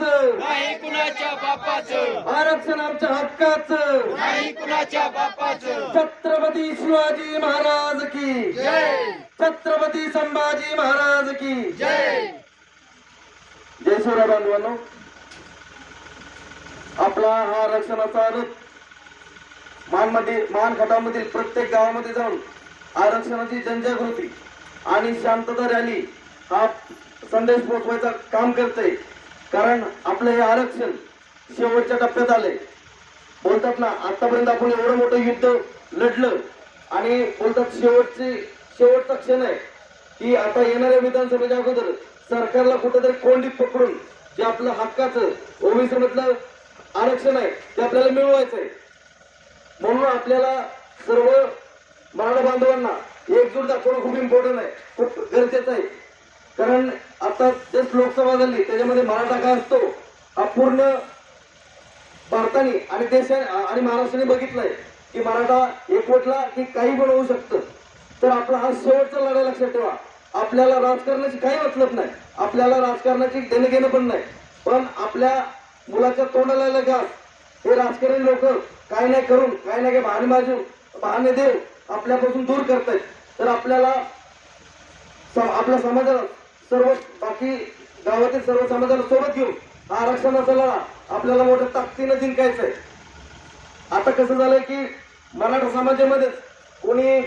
नाही कुणाच्या बापाचं. आरक्षण आमच्या हक्काचं. नाही कुणाच्या बापाचं. छत्रपती शिवाजी महाराज की. जय. छत्रपती संभाजी महाराज की. जय. जय शिवराय बांधवांनो. आपला हा आरक्षणाचा रथ मानमध्ये मान खटामधील प्रत्येक गावामध्ये जाऊन आरक्षणाची जनजागृती आणि शांतता रॅली हा संदेश पोहोचवायचा काम करते कारण आपलं हे आरक्षण शेवटच्या टप्प्यात आले बोलतात ना आतापर्यंत आपण एवढं मोठं युद्ध लढलं आणि बोलतात शेवटचे शेवटचा क्षण आहे की आता येणाऱ्या विधानसभेच्या अगोदर सरकारला कुठेतरी कोंडीत पकडून जे आपलं हक्काचं ओबीसी मधलं आरक्षण आहे ते आपल्याला मिळवायचं आहे. म्हणून आपल्याला सर्व मराठा बांधवांना एकजूट दाखवणं खूप इम्पॉर्टंट आहे खूप गरजेचं आहे. कारण आता तेच लोकसभा झाली त्याच्यामध्ये मराठा काय असतो हा पूर्ण भारताने आणि देशाने आणि महाराष्ट्राने बघितलंय की मराठा एकवटला की काही पण होऊ शकतं. तर आपला हा शेवटचा लढाई लक्षात ठेवा. आपल्याला राजकारणाची काही मतलब नाही. आपल्याला राजकारणाची देणं घेणं पण नाही. पण आपल्या मुलाच्या तोंडाला घास हे राजकारणी लोक काय नाही करून काय नाही काय बहाने बाजू बहाने देव आपल्यापासून दूर करतायत. तर आपल्याला आपल्या समाजाला सर्व बाकी गावातील सर्व समाजाला सोबत घेऊन हा आरक्षणाचा लढा आपल्याला मोठ्या ताकदीनं जिंकायचंय. आहे आता कसं झालंय की मराठा समाजामध्येच कोणी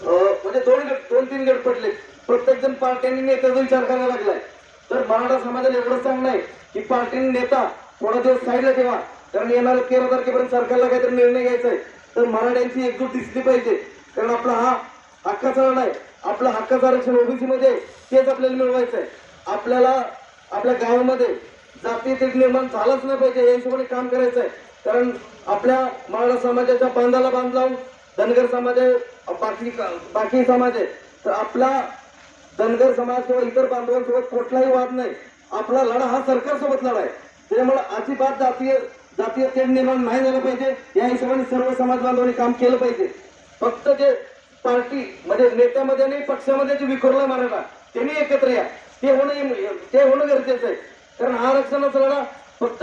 म्हणजे दोन गट दोन तीन गट पडले. प्रत्येक जण पार्ट्यांनी नेत्याचा विचार करायला लागलाय. तर मराठा समाजाला एवढं सांगणं आहे की पार्टीने नेता थोडा दिवस साईडला ठेवा. कारण येणाऱ्या तेरा तारखेपर्यंत सरकारला काहीतरी निर्णय घ्यायचा आहे तर मराठ्यांची एकजूट दिसली पाहिजे. कारण आपला हा हक्काचा लढा आहे. आपलं हक्काचं आरक्षण ओबीसी मध्ये तेच आपल्याला मिळवायचं आहे आपल्याला आपल्या गावामध्ये जाती तेज निर्माण झालाच नाही पाहिजे या हिशोबाने काम करायचं आहे कारण आपल्या मराठा समाजाच्या बांधाला बांध लावून धनगर समाज आहे बाकी बाकी समाज आहे. तर आपला धनगर समाज किंवा इतर बांधवांसोबत कुठलाही वाद नाही. आपला लढा हा सरकारसोबत लढा आहे. त्याच्यामुळे अजिबात जातीय जातीय तेढ निर्माण नाही झालं पाहिजे. या हिशोबाने सर्व समाज बांधवांनी काम केलं पाहिजे. फक्त जे पार्टी म्हणजे नेत्यामध्ये आणि पक्षामध्ये जे विखुरला मारायला त्यांनी एकत्र या. ते होणं ते होणं गरजेचं आहे. कारण हा आरक्षणाचा लढा फक्त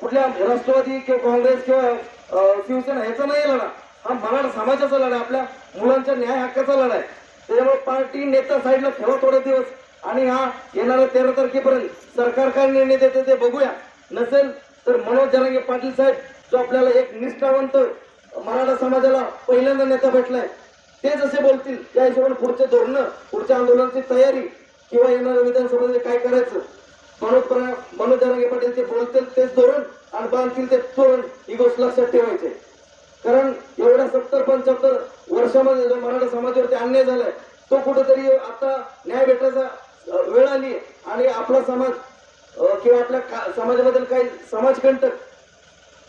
कुठल्या राष्ट्रवादी किंवा काँग्रेस किंवा शिवसेना ह्याचा नाही लढा. हा मराठा समाजाचा लढा आपल्या मुलांच्या न्याय हक्काचा लढा आहे. त्याच्यामुळे पार्टी नेता साईडला ठेवा थोडे दिवस. आणि हा येणाऱ्या तेरा तारखेपर्यंत सरकार काय निर्णय देते ते बघूया. नसेल तर मनोज जरांगे पाटील साहेब जो आपल्याला एक निष्ठावंत मराठा समाजाला पहिल्यांदा नेता भेटलाय ते जसे बोलतील त्या हिशोबाने पुढचे धोरण पुढच्या आंदोलनाची तयारी किंवा येणाऱ्या विधानसभेमध्ये काय करायचं? मनोज मनोज जरांगे पाटील ते बोलतील तेच धोरण आणि बांधतील ते धोरण ही गोष्ट लक्षात ठेवायची. कारण एवढ्या सत्तर पंच्याहत्तर वर्षामध्ये जो मराठा समाजावरती अन्याय झालाय तो कुठेतरी आता न्याय भेटायचा वेळ आली आणि आपला समाज किंवा आपल्या का- काही समाजकंटक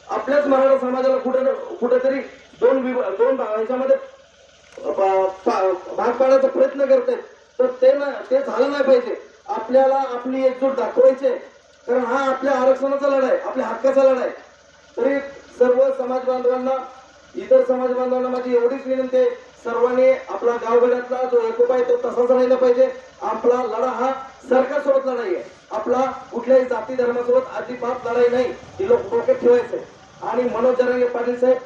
आपल्याच मराठा समाजाला कुठे कुठेतरी दोन विभाग दोन भा- ह्याच्यामध्ये भाग पाडायचा प्रयत्न करतायत तर ते ना ते झालं नाही पाहिजे. आपल्याला आपली एकजूट दाखवायची कारण हा आपल्या आरक्षणाचा लढा आहे आपल्या हक्काचा लढा आहे. तरी सर्व समाज बांधवांना इतर समाज बांधवांना माझी एवढीच विनंती आहे. सर्वांनी आपला गावगड्यातला जो एकोपा आहे तो तसाच राहिला पाहिजे. आपला लढा हा सरकारसोबत लढाई आहे. आपला कुठल्याही जाती धर्मासोबत अजिबात लढाई नाही. ही लोक डोक्यात ठेवायचे. आणि मनोज जरांगे पाटील साहेब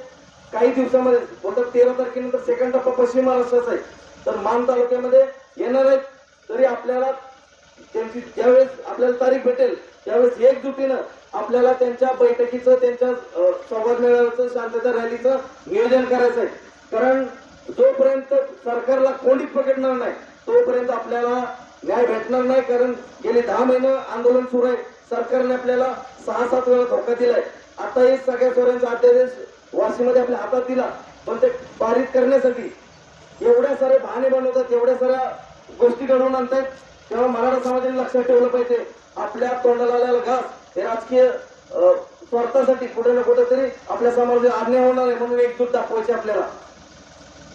काही दिवसामध्ये बोलतात तेरा तारखेनंतर सेकंड टप्पा पश्चिम महाराष्ट्राचा आहे. तर मान तालुक्यामध्ये येणार आहेत तरी आपल्याला त्यांची ज्यावेळेस आपल्याला तारीख भेटेल त्यावेळेस एकजुटीनं आपल्याला त्यांच्या बैठकीचं त्यांच्या संवाद मेळाव्याचं शांतता रॅलीचं नियोजन करायचं आहे. कारण जोपर्यंत सरकारला कोणी पकडणार नाही तोपर्यंत आपल्याला न्याय भेटणार नाही कारण गेले दहा महिने आंदोलन सुरू आहे. सरकारने आपल्याला सहा सात वेळा धोका दिलाय. आताही सगळ्या सोऱ्यांचा अध्यादेश वाशीमध्ये आपल्या हातात दिला पण ते पारित करण्यासाठी एवढ्या सारे बहाणे बनवतात एवढ्या साऱ्या गोष्टी घडवून आणतात तेव्हा मराठा समाजाने लक्षात ठेवलं पाहिजे आपल्या तोंडाला आलेला घास हे राजकीय स्वार्थासाठी कुठे ना कुठे तरी आपल्या समाजात अन्याय होणार आहे म्हणून एकजूट दाखवायची आपल्याला.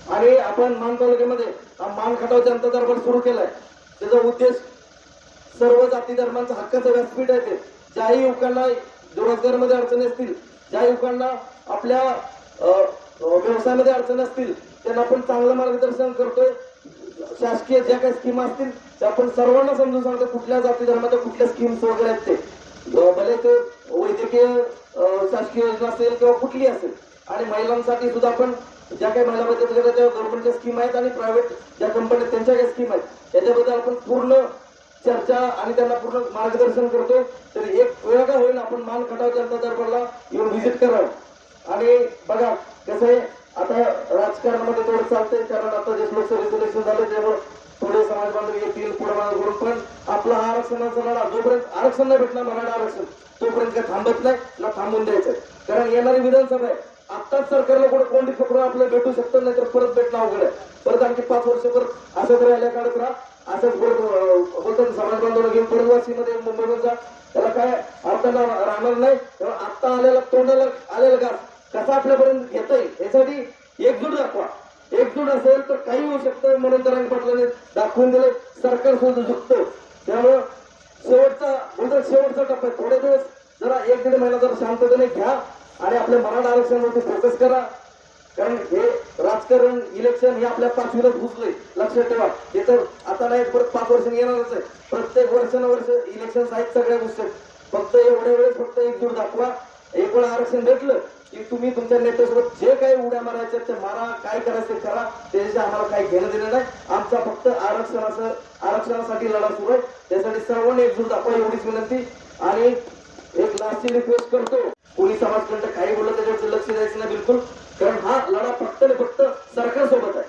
आणि आपण मान तालुक्यामध्ये मान खटाव जनता दरबार सुरू केलाय. त्याचा उद्देश सर्व जाती धर्मांचा हक्काचं व्यासपीठ आहे ते. ज्याही युवकांना रोजगारमध्ये अडचणी असतील ज्या युवकांना आपल्या व्यवसायामध्ये अडचण असतील त्यांना आपण चांगलं मार्गदर्शन करतोय. शासकीय ज्या काही स्कीम असतील त्या आपण सर्वांना समजून सांगतो कुठल्या जाती धर्माच्या कुठल्या स्कीम्स वगैरे आहेत ते. भले ते वैद्यकीय शासकीय योजना असेल किंवा कुठली असेल. आणि महिलांसाठी सुद्धा आपण ज्या काही महिला बचत गटाच्या गव्हर्नमेंटच्या स्कीम आहेत आणि प्रायव्हेट ज्या कंपन्या त्यांच्या काही स्कीम आहेत त्याच्याबद्दल आपण पूर्ण चर्चा आणि त्यांना पूर्ण मार्गदर्शन करतो तर एक वेळ का होईल आपण मान खटाव जनता दरबारला येऊन व्हिजिट करावं. आणि बघा कसं आहे आता राजकारणामध्ये थोडं चालतंय कारण आता जे लोकसभेचं इलेक्शन झालं त्यामुळे थोडे समाज बांधव येतील पुढे मागे करून पण आपला हा आरक्षणाचा लढा जोपर्यंत आरक्षण नाही भेटणार मराठा आरक्षण तोपर्यंत काय थांबत नाही ना थांबून द्यायचं. कारण येणारी विधानसभा आहे आत्ताच सरकारला कुठे कोंडी पकडून आपल्याला भेटू शकतं नाही तर परत भेटणं अवघड आहे. परत आणखी पाच वर्ष परत असंच राहिल्या काढत राहा. असंच परत बोलतात समाज बांधवांना घेऊन परत वाशीमध्ये जा. त्याला काय अर्थ राहणार नाही तेव्हा आत्ता आलेला तोंडाला आलेला घास कसा आपल्यापर्यंत घेता येईल यासाठी एकजूट दाखवा. एकजूट असेल तर काही होऊ शकतं म्हणून तरंग पाटलांनी दाखवून दिले सरकार सुद्धा शकतो. त्यामुळं शेवटचा म्हणजे शेवटचा टप्पा आहे. थोडे दिवस जरा एक दीड महिना जरा शांततेने घ्या आणि आपल्या मराठा आरक्षणावरती फोकस करा. कारण हे राजकारण इलेक्शन हे आपल्या पाचवीलाच घुसले लक्षात ठेवा. हे तर आता नाही परत पाच वर्ष येणारच आहे. प्रत्येक वर्षानुवर्ष इलेक्शन आहेत सगळ्या गोष्टी. फक्त एवढ्या वेळेस फक्त एकजूट दाखवा. एक वेळा आरक्षण भेटलं की तुम्ही तुमच्या नेत्यासोबत जे काही उड्या मारायच्या ते मारा काय करायचं ते करा. त्याच्याशी आम्हाला काही घेणं देणं नाही. आमचा फक्त आरक्षणाचं आरक्षणासाठी लढा सुरू आहे. त्यासाठी सर्वांनी एकजूट दाखवा एवढीच विनंती. आणि एक लास्टची रिक्वेस्ट करतो. कोणी समाजपर्यंत काही बोललं त्याच्यावरती लक्ष द्यायचं नाही बिलकुल. कारण हा लढा फक्त आणि फक्त सरकारसोबत आहे.